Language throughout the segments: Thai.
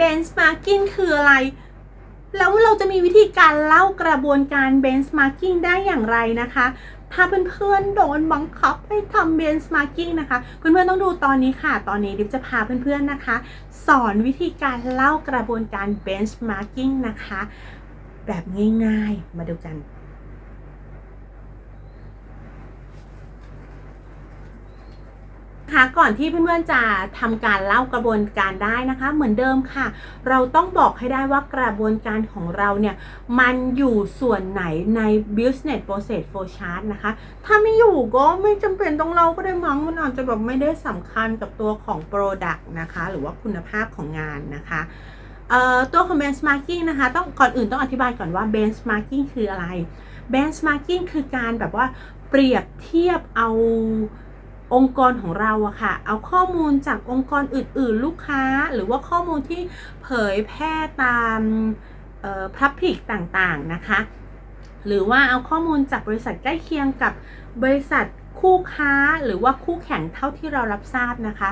benchmarking คืออะไร แล้วเราจะมีวิธีการเล่ากระบวนการ benchmarking ได้อย่างไรนะคะ ถ้าเพื่อนๆโดนบังคับให้ทำ benchmarking นะคะ เพื่อนๆต้องดูตอนนี้ค่ะ ตอนนี้ดิฟจะพาเพื่อนๆนะคะ สอนวิธีการเล่ากระบวนการ benchmarking นะคะ แบบง่ายๆ มาดูกัน นะ คะก่อนที่เพื่อนๆจะทำการเล่ากระบวนการได้นะคะ เหมือนเดิมค่ะ เราต้องบอกให้ได้ว่ากระบวนการของเราเนี่ยมันอยู่ส่วนไหนใน business process flow chart นะคะ ถ้าไม่อยู่ก็ไม่จำเป็นต้องเล่าก็ได้มั้งมันอาจจะแบบไม่ได้สำคัญกับตัวของ product นะคะ หรือว่าคุณภาพของงานนะคะตัวของ benchmarking นะคะต้องก่อนอื่นต้องอธิบายก่อนว่า benchmarking คืออะไร benchmarking คือการแบบว่าเปรียบเทียบเอา องค์กรของเราอะค่ะ เอาข้อมูลจากองค์กรอื่น ๆ ลูกค้า หรือว่าข้อมูลที่เผยแพร่ตามพับพิกต่างๆนะคะ หรือว่าเอาข้อมูลจากบริษัทใกล้เคียงกับบริษัทคู่ค้าหรือว่าคู่แข่งเท่าที่เรารับทราบนะคะ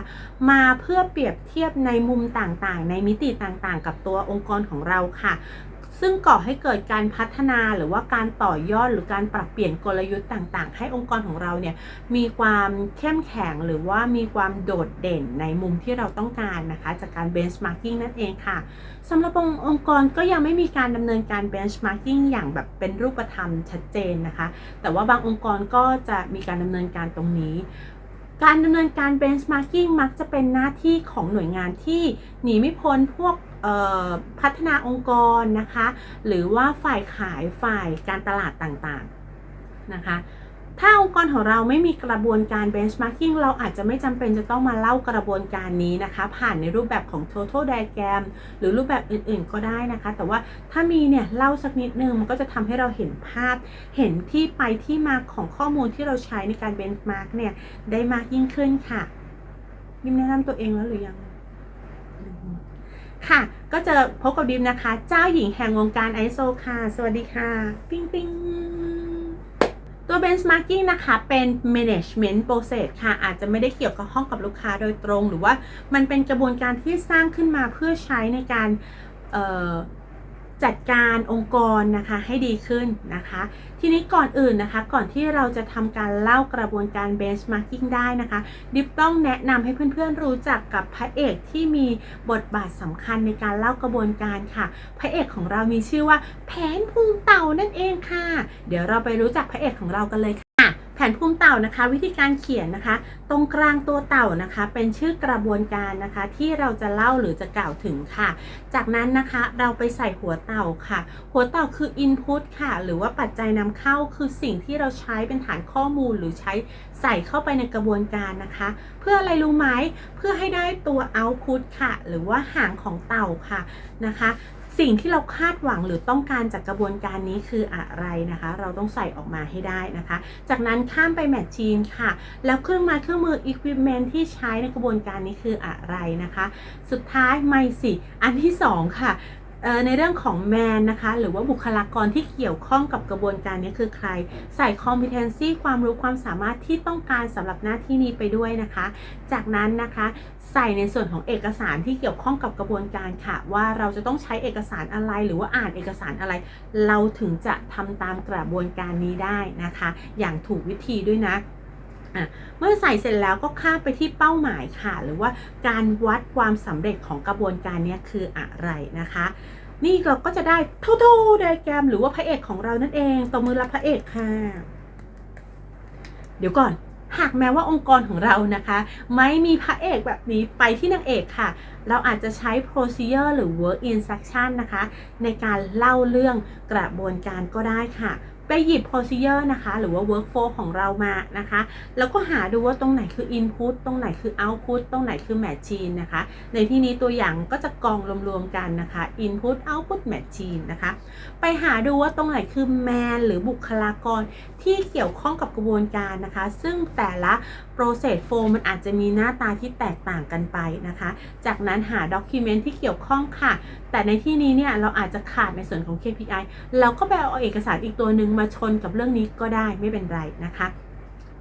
มาเพื่อเปรียบเทียบในมุมต่างๆ ในมิติต่างๆ กับตัวองค์กรของเราค่ะ ซึ่งก่อให้เกิดการพัฒนาหรือว่าการต่อยอดหรือการปรับเปลี่ยนกลยุทธ์ต่าง ๆ ให้องค์กรของเราเนี่ยมีความเข้มแข็งหรือว่ามีความโดดเด่นในมุมที่เราต้องการนะคะ จากการ benchmarking นั่นเองค่ะสำหรับองค์กรก็ยังไม่มีการดำเนินการ benchmarking อย่างแบบเป็นรูปธรรมชัดเจนนะคะ แต่ว่าบางองค์กรก็จะมีการดำเนินการตรงนี้ การดำเนินการ benchmarking มักจะเป็นหน้าที่ของหน่วยงานที่หนีไม่พ้นพวกพัฒนาองค์กรนะคะ หรือว่าฝ่ายขายฝ่ายการตลาดต่างๆนะคะ ถ้าองค์กรของเราไม่มีกระบวนการ benchmarking เราอาจจะไม่จำเป็นจะต้องมาเล่ากระบวนการนี้นะคะ ผ่านในรูปแบบของ total diagram หรือรูปแบบอื่นๆก็ได้นะคะ แต่ว่าถ้ามีเนี่ยเล่าสักนิดนึงมันก็จะทำให้เราเห็นภาพ เห็นที่ไปที่มาของข้อมูลที่เราใช้ในการ benchmark เนี่ยได้มากยิ่งขึ้นค่ะยิมแนะนำตัวเองแล้วหรือยังค่ะ ก็จะพบกับดิมนะคะ เจ้าหญิงแห่งวงการไอโซค่ะ สวัสดีค่ะ ปิ้งปิ้ง ตัว benchmarking นะคะ เป็น management process ค่ะ อาจจะไม่ได้เกี่ยวกับห้องกับลูกค้าโดยตรง หรือว่ามันเป็นกระบวนการที่สร้างขึ้นมาเพื่อใช้ในการ จัดการองค์กรนะคะให้ดีขึ้นนะคะ ทีนี้ก่อนอื่นนะคะ ก่อนที่เราจะทำการเล่ากระบวนการ benchmarking ได้นะคะ ดิฟต้องแนะนำให้เพื่อนๆรู้จักกับพระเอกที่มีบทบาทสำคัญในการเล่ากระบวนการค่ะ พระเอกของเรามีชื่อว่าแผนภูมิเต่านั่นเองค่ะ เดี๋ยวเราไปรู้จักพระเอกของเรากันเลยค่ะ แผนภูมิเต่านะคะ วิธีการเขียนนะคะ ตรงกลางตัวเต่านะคะ เป็นชื่อกระบวนการนะคะ ที่เราจะเล่าหรือจะกล่าวถึงค่ะ จากนั้นนะคะเราไปใส่หัวเต่าค่ะ หัวเต่าคือ Input ค่ะ หรือว่าปัจจัยนำเข้าคือสิ่งที่เราใช้เป็นฐานข้อมูลหรือใช้ใส่เข้าไปในกระบวนการนะคะ เพื่ออะไรรู้ไหมเพื่อให้ได้ตัว Output ค่ะ หรือว่าหางของเต่าค่ะนะคะ สิ่งที่เราคาดหวังหรือต้องการจากกระบวนการนี้คืออะไรนะคะ เราต้องใส่ออกมาให้ได้นะคะ จากนั้นข้ามไปแมชชีนค่ะ แล้วเครื่องไม้เครื่องมืออุปกรณ์ที่ใช้ในกระบวนการนี้คืออะไรนะคะ สุดท้ายไม่สิ อันที่ 2 ค่ะ ในเรื่องของแมนนะคะ หรือว่าบุคลากรที่เกี่ยวข้องกับกระบวนการนี้คือใคร ใส่ competency ความรู้ความสามารถที่ต้องการสำหรับหน้าที่นี้ไปด้วยนะคะ จากนั้นนะคะใส่ในส่วนของเอกสารที่เกี่ยวข้องกับกระบวนการค่ะ ว่าเราจะต้องใช้เอกสารอะไรหรือว่าอ่านเอกสารอะไร เราถึงจะทำตามกระบวนการนี้ได้นะคะ อย่างถูกวิธีด้วยนะ เมื่อใส่เสร็จแล้วก็ข้ามไปที่เป้าหมายค่ะ หรือว่าการวัดความสำเร็จของกระบวนการนี้คืออะไรนะคะ นี่เราก็จะได้ทททไดแกรมหรือว่าพระเอกของเรานั่นเองตบมือรับพระเอกค่ะ เดี๋ยวก่อนหากแม้ว่าองค์กรของเรานะคะ ไม่มีพระเอกแบบนี้ไปที่นางเอกค่ะ เราอาจจะใช้ procedure หรือ work instruction นะคะ ในการเล่าเรื่องกระบวนการก็ได้ค่ะ ไปหยิบ procedure นะคะ หรือว่า workflow ของเรามานะคะ แล้วก็หาดูว่าตรงไหนคือ input ตรงไหนคือ output ตรงไหนคือ machine นะคะ ในที่นี้ตัวอย่างก็จะกองรวมๆกันนะคะ input output machine นะคะ ไปหาดูว่าตรงไหนคือ man หรือบุคลากรที่เกี่ยวข้องกับกระบวนการนะคะ ซึ่งแต่ละ process flow มันอาจจะมีหน้าตาที่แตกต่างกันไปนะคะ จากนั้นหา document ที่เกี่ยวข้องค่ะ แต่ในที่นี้เนี่ยเราอาจจะขาดในส่วนของ KPI เราก็ไปเอาเอกสารอีกตัวหนึ่งมาชนกับเรื่องนี้ก็ได้ไม่เป็นไรนะคะ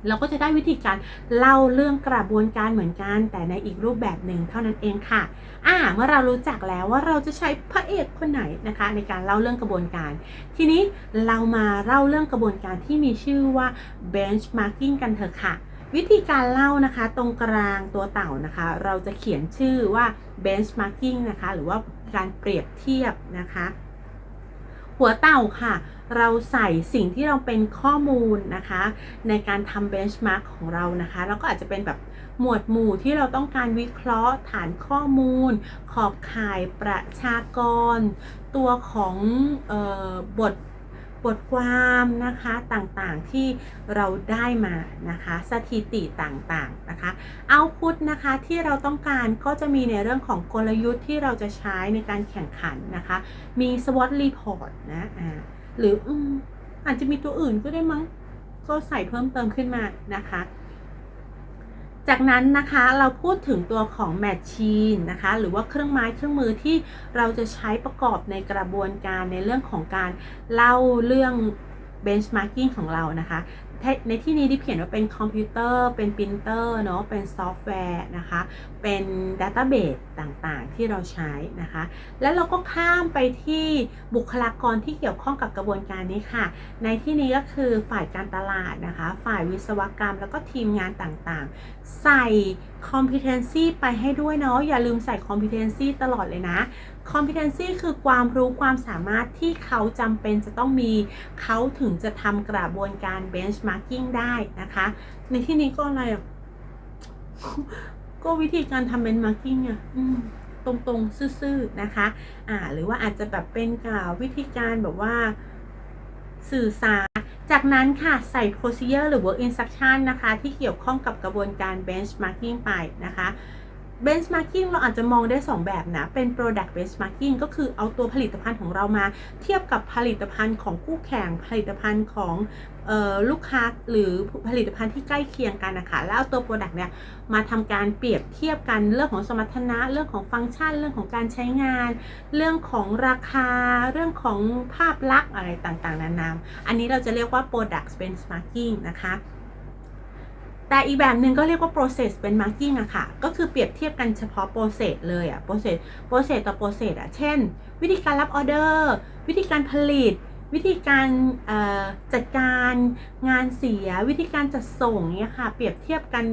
เราก็จะได้วิธีการเล่าเรื่องกระบวนการเหมือนกัน แต่ในอีกรูปแบบหนึ่งเท่านั้นเองค่ะ อ่า เมื่อเรารู้จักแล้วว่าเราจะใช้พระเอกคนไหนนะคะ ในการเล่าเรื่องกระบวนการ ทีนี้เรามาเล่าเรื่องกระบวนการที่มีชื่อว่า benchmarking กันเถอะค่ะวิธีการเล่านะคะตรงกลางตัวเต่านะคะ เราจะเขียนชื่อว่า benchmarking นะคะ หรือว่าการเปรียบเทียบนะคะ หัวเต่าค่ะเราใส่สิ่งที่เราเป็นข้อมูลนะคะ ในการทำ benchmark ของเรานะคะ แล้วก็อาจจะเป็นแบบหมวดหมู่ที่เราต้องการวิเคราะห์ฐานข้อมูล ขอบข่ายประชากร ตัวของออบทบทความนะคะต่างๆที่เราได้มานะคะ สถิติต่างๆนะคะเอาพุทนะคะที่เราต้องการก็จะมีในเรื่องของกลยุทธ์ที่เราจะใช้ในการแข่งขันนะคะ มี SWOT report นะอ่า หรืออืมอาจจะมีตัวอื่นก็ได้มั้งก็ใส่เพิ่มเติมขึ้นมานะคะ จากนั้นนะคะเราพูดถึงตัวของแมชชีนนะคะ หรือว่าเครื่องไม้เครื่องมือที่เราจะใช้ประกอบในกระบวนการในเรื่องของการเล่าเรื่อง benchmarking ของเรานะคะ ในที่นี้ที่เขียนว่าเป็นคอมพิวเตอร์ เป็นปรินเตอร์เนาะ เป็นซอฟต์แวร์นะคะ เป็นดัตต้าเบสต่างๆ ที่เราใช้นะคะ แล้วเราก็ข้ามไปที่บุคลากรที่เกี่ยวข้องกับกระบวนการนี้ค่ะ ในที่นี้ก็คือฝ่ายการตลาดนะคะ ฝ่ายวิศวกรรมแล้วก็ทีมงานต่างๆ ใส่ competency ไปให้ด้วยเนาะ อย่าลืมใส่ competency ตลอดเลยนะ competency คือความรู้ความสามารถที่เขาจำเป็นจะต้องมี เขาถึงจะทำกระบวนการ benchmarking ได้นะคะ ในที่นี้ก็อะไรอะก็วิธีการทำ benchmarking อะตรงๆ ซื่อๆ นะคะ อ่า หรือว่าอาจจะแบบเป็นกวิธีการแบบว่าสื่อสาร จากนั้นค่ะใส่ procedure หรือ work instruction นะคะ ที่เกี่ยวข้องกับกระบวนการ benchmarking ไปนะคะ benchmarking เราอาจจะมองได้ 2 แบบนะ เป็น product benchmarking ก็คือเอาตัวผลิตภัณฑ์ของเรามาเทียบกับผลิตภัณฑ์ของคู่แข่งผลิตภัณฑ์ของออลูกค้าหรือผลิตภัณฑ์ที่ใกล้เคียงกันนะคะแล้วเอาตัว product เนี่ยมาทำการเปรียบเทียบกันเรื่องของสมรรถนะ เรื่องของฟังก์ชัน เรื่องของการใช้งาน เรื่องของราคา เรื่องของภาพลักษณ์อะไรต่างๆ นานา อันนี้เราจะเรียกว่า product benchmarking นะคะ แต่อีกแบบหนึ่งก็เรียกว่า process benchmarking อะค่ะก็คือเปรียบเทียบกันเฉพาะ process เลยอะ process process ต่อ process อะเช่น วิธีการรับออเดอร์ วิธีการผลิต วิธีการจัดการงานเสีย วิธีการจัดส่งเนี่ยค่ะ เปรียบเทียบกัน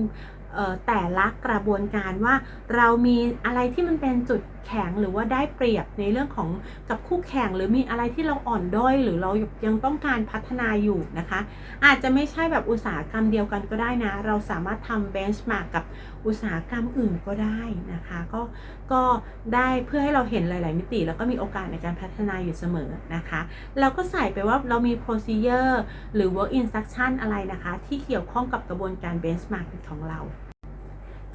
แต่ละกระบวนการว่าเรามีอะไรที่มันเป็นจุดแข็งหรือว่าได้เปรียบในเรื่องของกับคู่แข่ง หรือมีอะไรที่เราอ่อนด้อยหรือเรายังต้องการพัฒนาอยู่นะคะ อาจจะไม่ใช่แบบอุตสาหกรรมเดียวกันก็ได้นะ เราสามารถทำเบนช์มาร์กกับอุตสาหกรรมอื่นก็ได้นะคะ ก็ก็ได้เพื่อให้เราเห็นหลาย ๆ มิติ แล้วก็มีโอกาสในการพัฒนาอยู่เสมอนะคะเราก็ใส่ไปว่าเรามี procedure หรือ work instruction อะไรนะคะ ที่เกี่ยวข้องกับกระบวนการ benchmark ของเรา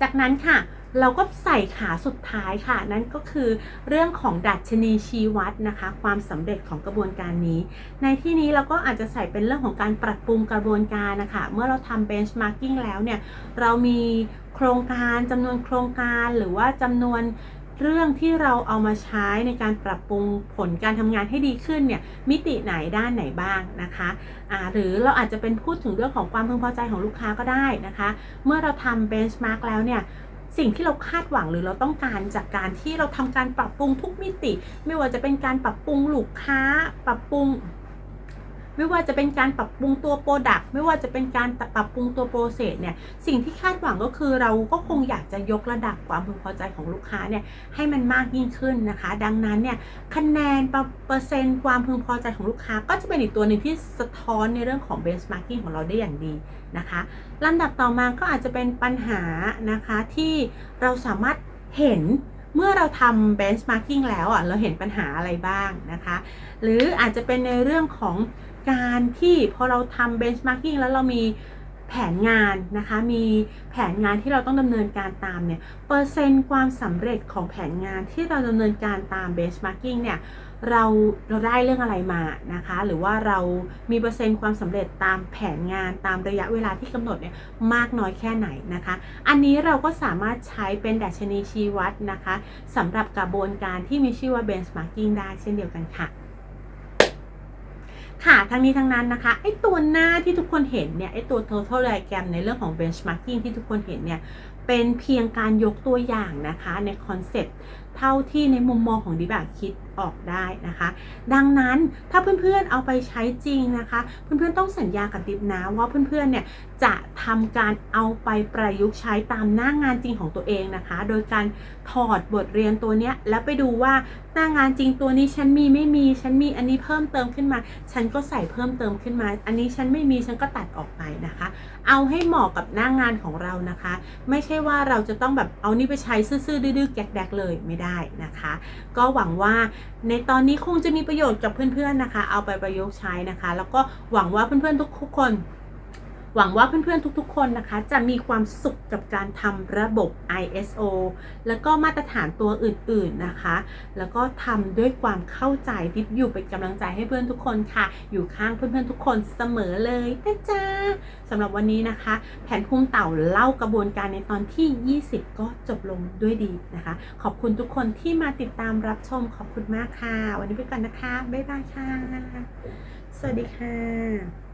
จากนั้นค่ะเราก็ใส่ขาสุดท้ายค่ะ นั่นก็คือเรื่องของดัชนีชี้วัดนะคะ ความสำเร็จของกระบวนการนี้ ในที่นี้เราก็อาจจะใส่เป็นเรื่องของการปรับปรุงกระบวนการนะคะ เมื่อเราทำเบนช์มาร์กิ้งแล้วเนี่ย เรามีโครงการจำนวนโครงการหรือว่าจำนวน เรื่องที่เราเอามาใช้ในการปรับปรุงผลการทำงานให้ดีขึ้นเนี่ยมิติไหนด้านไหนบ้างนะคะะหรือเราอาจจะเป็นพูดถึงเรื่องของความพึงพอใจของลูกค้าก็ได้นะคะ เมื่อเราทำเบนช์มาร์กแล้วเนี่ยสิ่งที่เราคาดหวังหรือเราต้องการจากการที่เราทำการปรับปรุงทุกมิติ ไม่ว่าจะเป็นการปรับปรุงลูกค้า ปรับปรุง ไม่ว่าจะเป็นการปรับปรุงตัวโปรดักต์ไม่ว่าจะเป็นการปรับปรุงตัวโปรเซสเนี่ยสิ่งที่คาดหวังก็คือเราก็คงอยากจะยกระดับความพึงพอใจของลูกค้าเนี่ยให้มันมากยิ่งขึ้นนะคะ ดังนั้นเนี่ยคะแนนเปอร์เซ็นต์ความพึงพอใจของลูกค้า ก็จะเป็นอีกตัวหนึ่งที่สะท้อนในเรื่องของเบนช์มาร์กิ้งของเราได้อย่างดีนะคะลำดับต่อมาก็อาจจะเป็นปัญหานะคะที่เราสามารถเห็นเมื่อเราทำ benchmarking แล้วอะเราเห็นปัญหาอะไรบ้างนะคะ หรืออาจจะเป็นในเรื่องของ การที่พอเราทำ benchmarking แล้วเรามีแผนงานนะคะ มีแผนงานที่เราต้องดำเนินการตามเนี่ย เปอร์เซ็นต์ความสำเร็จของแผนงานที่เราดำเนินการตาม benchmarking เนี่ย เราเราได้เรื่องอะไรมานะคะ หรือว่าเรามีเปอร์เซ็นต์ความสำเร็จตามแผนงานตามระยะเวลาที่กำหนดเนี่ยมากน้อยแค่ไหนนะคะ อันนี้เราก็สามารถใช้เป็นดัชนีชี้วัดนะคะสำหรับกระบวนการที่มีชื่อว่า benchmarking ได้เช่นเดียวกันค่ะ ค่ะทั้งนี้ทั้งนั้นนะคะไอตัวหน้าที่ทุกคนเห็นเนี่ยไอตัว total diagram ในเรื่องของ benchmarking ที่ทุกคนเห็นเนี่ยเป็นเพียงการยกตัวอย่างนะคะในคอนเซ็ปต์เท่าที่ในมุมมองของดิบาคิด ออกได้นะคะ ดังนั้นถ้าเพื่อนๆเอาไปใช้จริงนะคะ เพื่อนๆต้องสัญญากับดิบนะว่าเพื่อนๆเนี่ยจะทำการเอาไปประยุกต์ใช้ตามหน้างานจริงของตัวเองนะคะ โดยการถอดบทเรียนตัวเนี้ยแล้วไปดูว่าหน้างานจริงตัวนี้ฉันมีไม่มีฉันมีอันนี้เพิ่มเติมขึ้นมา ฉันก็ใส่เพิ่มเติมขึ้นมา อันนี้ฉันไม่มีฉันก็ตัดออกไปนะคะ เอาให้เหมาะกับหน้างานของเรานะคะ ไม่ใช่ว่าเราจะต้องแบบเอานี่ไปใช้ซื่อๆดื้อๆแกกๆเลยไม่ได้นะคะ ก็หวังว่าในตอนนี้คงจะมีประโยชน์กับเพื่อนๆนะคะ เอาไปประยุกต์ใช้นะคะ แล้วก็หวังว่าเพื่อนๆทุกคน หวังว่าเพื่อนๆทุกๆ คนนะคะ จะมีความสุขกับการทำระบบ ISO แล้วก็มาตรฐานตัวอื่นๆนะคะ แล้วก็ทำด้วยความเข้าใจดิบอยู่เป็นกำลังใจให้เพื่อนทุกคนค่ะ อยู่ข้างเพื่อนๆทุกคนเสมอเลยนะจ๊ะสำหรับวันนี้นะคะ แผนภูมิเต่าเล่ากระบวนการในตอนที่ 20 ก็จบลงด้วยดีนะคะ ขอบคุณทุกคนที่มาติดตามรับชมขอบคุณมากค่ะ วันนี้ไปก่อนนะคะ บ๊ายบายค่ะ สวัสดีค่ะ